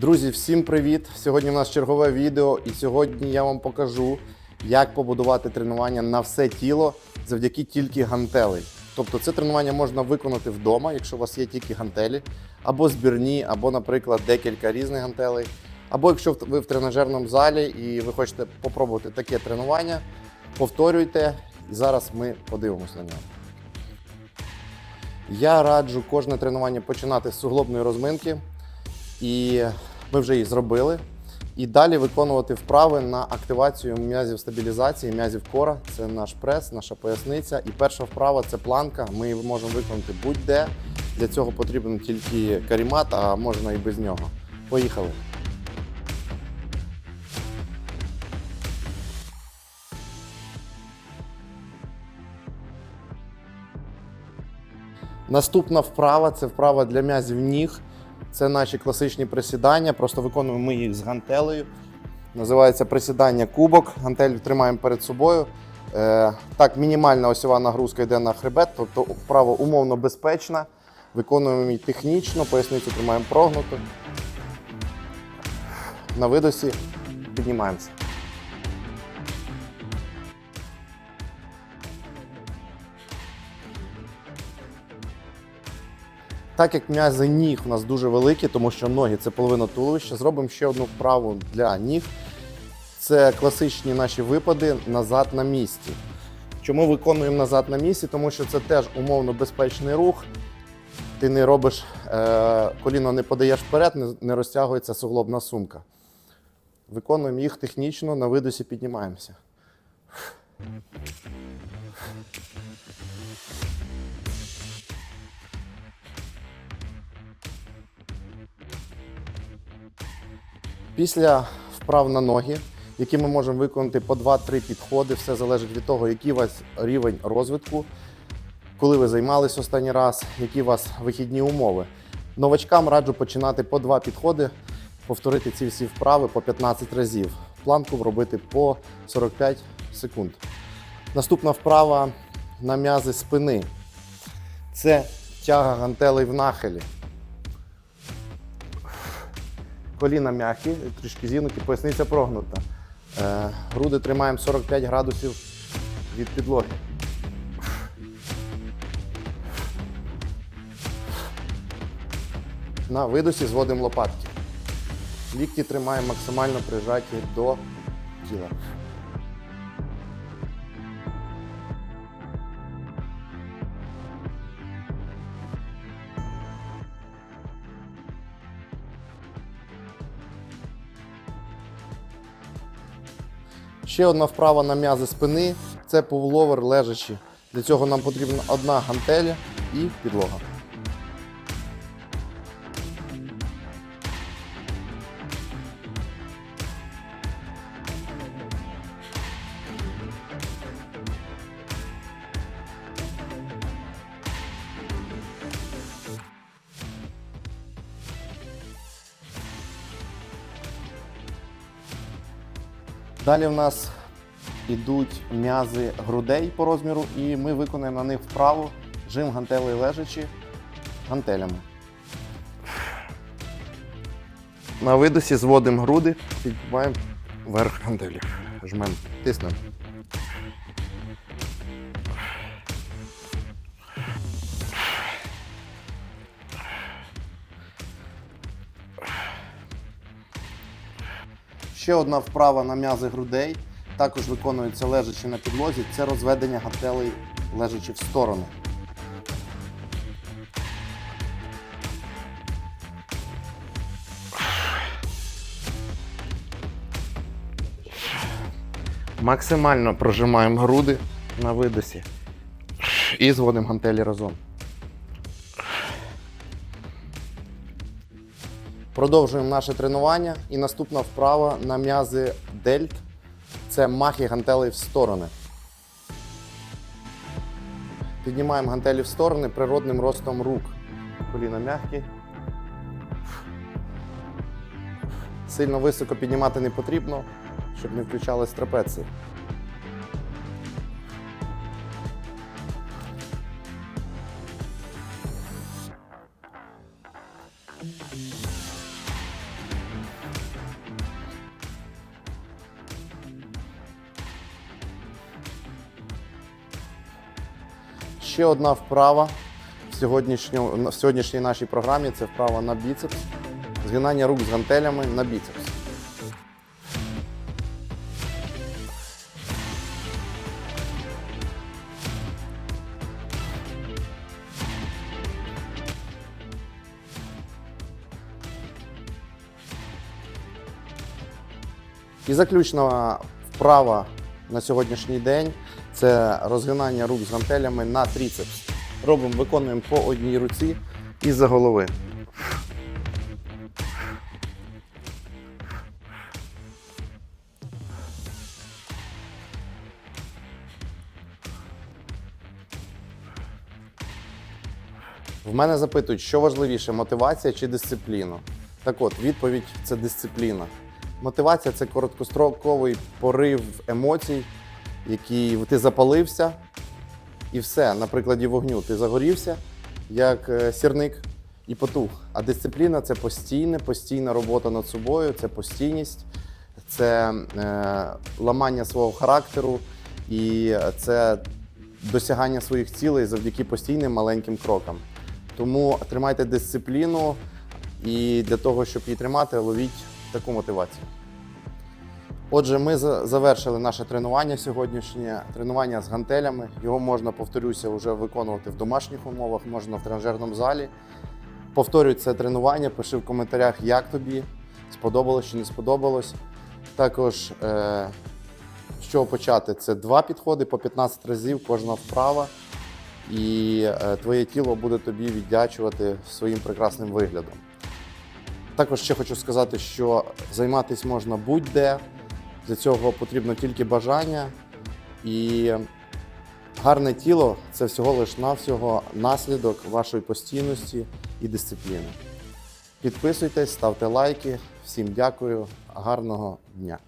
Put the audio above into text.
Друзі, всім привіт! Сьогодні в нас чергове відео, і сьогодні я вам покажу, як побудувати тренування на все тіло завдяки тільки гантелей. Тобто це тренування можна виконати вдома, якщо у вас є тільки гантелі, або збірні, або, наприклад, декілька різних гантелей. Або якщо ви в тренажерному залі і ви хочете попробувати таке тренування, повторюйте, і зараз ми подивимося на нього. Я раджу кожне тренування починати з суглобної розминки. І ми вже її зробили. І далі виконувати вправи на активацію м'язів стабілізації, м'язів кора. Це наш прес, наша поясниця. І перша вправа це планка. Ми її можемо виконати будь-де. Для цього потрібен тільки карімат, а можна і без нього. Поїхали. Наступна вправа це вправа для м'язів ніг. Це наші класичні присідання. Просто виконуємо ми їх з гантелею. Називається присідання кубок. Гантель тримаємо перед собою. Е, так, мінімальна осьова нагрузка йде на хребет, тобто вправа умовно безпечна. Виконуємо її технічно, поясницю тримаємо прогнуто. На видосі піднімаємося. Так як м'язи ніг у нас дуже великі, тому що ноги це половина туловища, зробимо ще одну вправу для ніг. Це класичні наші випади назад на місці. Чому виконуємо назад на місці? Тому що це теж умовно безпечний рух. Ти не робиш е, коліно не подаєш вперед, не, не розтягується суглобна сумка. Виконуємо їх технічно, на видосі піднімаємося. Після вправ на ноги, які ми можемо виконати по 2-3 підходи, все залежить від того, який у вас рівень розвитку, коли ви займались останній раз, які у вас вихідні умови. Новачкам раджу починати по 2 підходи, повторити ці всі вправи по 15 разів. Планку робити по 45 секунд. Наступна вправа на м'язи спини. Це тяга гантелей в нахилі. Коліна м'які, трішки зігнуті, поясниця прогнута. Е, груди тримаємо 45 градусів від підлоги. На видосі зводимо лопатки. Лікті тримаємо максимально прижаті до тіла. Ще одна вправа на м'язи спини це пуловер лежачі. Для цього нам потрібна одна гантеля і підлога. Далі в нас ідуть м'язи грудей по розміру, і ми виконаємо на них вправу жим гантелей лежачи гантелями. На видосі зводимо груди, піднімаємо вверх гантелі. Жмемо, тиснемо. Ще одна вправа на м'язи грудей. Також виконується лежачи на підлозі. Це розведення гантелей лежачи в сторони. Максимально прожимаємо груди на видосі і зводимо гантелі разом. Продовжуємо наше тренування. І наступна вправа на м'язи дельт. Це махи гантелей в сторони. Піднімаємо гантелі в сторони природним ростом рук. Коліна м'які. Сильно високо піднімати не потрібно, щоб не включались трапеції. Ще одна вправа в, сьогоднішньому- в сьогоднішній нашій програмі це вправа на біцепс. Згинання рук з гантелями на біцепс. І заключна вправа на сьогоднішній день це розгинання рук з гантелями на тріцепс. Робимо, виконуємо по одній руці із-за голови. В мене запитують, що важливіше мотивація чи дисципліна. Так от, відповідь це дисципліна. Мотивація це короткостроковий порив емоцій, який ти запалився, і все. На прикладі вогню ти загорівся, як е, сірник, і потух. А дисципліна це постійне, постійна робота над собою, це постійність, це е, ламання свого характеру і це досягання своїх цілей завдяки постійним маленьким крокам. Тому тримайте дисципліну і для того, щоб її тримати, ловіть таку мотивацію. Отже, ми завершили наше тренування сьогоднішнє. Тренування з гантелями. Його можна, повторюся, вже виконувати в домашніх умовах, можна в тренажерному залі. Повторюй це тренування, пиши в коментарях, як тобі, сподобалось чи не сподобалось. Також е, з чого почати? Це два підходи по 15 разів, кожна вправа. І е, твоє тіло буде тобі віддячувати своїм прекрасним виглядом. Також ще хочу сказати, що займатися можна будь-де. Для цього потрібно тільки бажання. І гарне тіло це всього лиш навсього наслідок вашої постійності і дисципліни. Підписуйтесь, ставте лайки. Всім дякую, гарного дня!